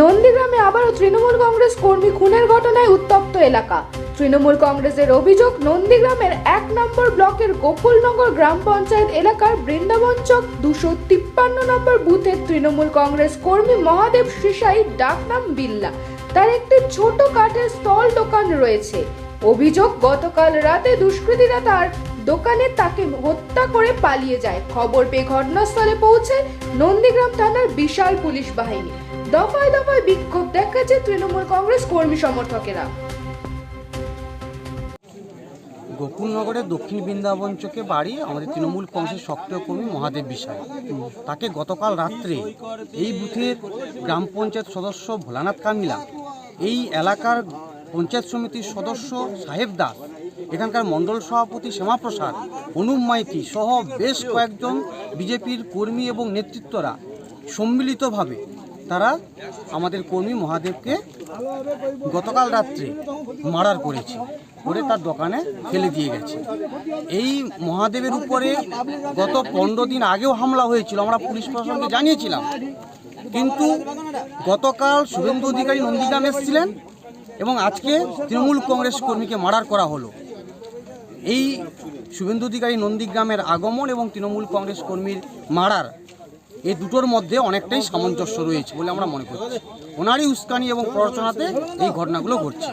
নন্দীগ্রামে আবারও তৃণমূল কংগ্রেস কর্মী খুনের ঘটনায় উত্তপ্ত এলাকা। তৃণমূল কংগ্রেসের অভিযোগ, নন্দীগ্রামের এক নম্বর ব্লকের গোকুলনগর গ্রাম পঞ্চায়েত এলাকার বৃন্দাবন চক দুশো তিপ্পান্ন নম্বর বুথের তৃণমূল কংগ্রেস কর্মী মহাদেব শ্রীসাই ডাকনাম বিল্লা। তার একটি ছোট কাঠের স্টল দোকান রয়েছে। অভিযোগ, গতকাল রাতে দুষ্কৃতীরা তার দোকানে তাকে হত্যা করে পালিয়ে যায়। খবর পেয়ে ঘটনাস্থলে পৌঁছে নন্দীগ্রাম থানার বিশাল পুলিশ বাহিনী। দফায় দফায় বিক্ষোভ দেখাচ্ছে তৃণমূল কংগ্রেস কর্মী সমর্থকেরা। গোকুলনগরের দক্ষিণ বৃন্দাবন চোখে বাড়ি আমাদের তৃণমূল কংগ্রেসের সক্রিয় কর্মী মহাদেব বিষয় তাকে গতকাল রাত্রে এই বুথের গ্রাম পঞ্চায়েত সদস্য ভোলানাথ কামিলা এই এলাকার পঞ্চায়েত সমিতির সদস্য সাহেব দাস এখানকার মণ্ডল সভাপতি শ্যামাপ্রসাদ অনুপ মাইতি সহ বেশ কয়েকজন বিজেপির কর্মী এবং নেতৃত্বরা সম্মিলিতভাবে তারা আমাদের কর্মী মহাদেবকে গতকাল রাত্রে মার্ডার করেছে, করে তার দোকানে ফেলে দিয়ে গেছে। এই মহাদেবের উপরে গত পনেরো দিন আগেও হামলা হয়েছিল, আমরা পুলিশ প্রশাসনকে জানিয়েছিলাম। কিন্তু গতকাল শুভেন্দু অধিকারী নন্দীগ্রাম এসেছিলেন এবং আজকে তৃণমূল কংগ্রেস কর্মীকে মার্ডার করা হলো। এই শুভেন্দু অধিকারী নন্দীগ্রামের আগমন এবং তৃণমূল কংগ্রেস কর্মীর মারার এই দুটোর মধ্যে অনেকটাই সামঞ্জস্য রয়েছে বলে আমরা মনে করছি। ওনারই উস্কানি এবং প্ররোচনাতে এই ঘটনাগুলো ঘটছে।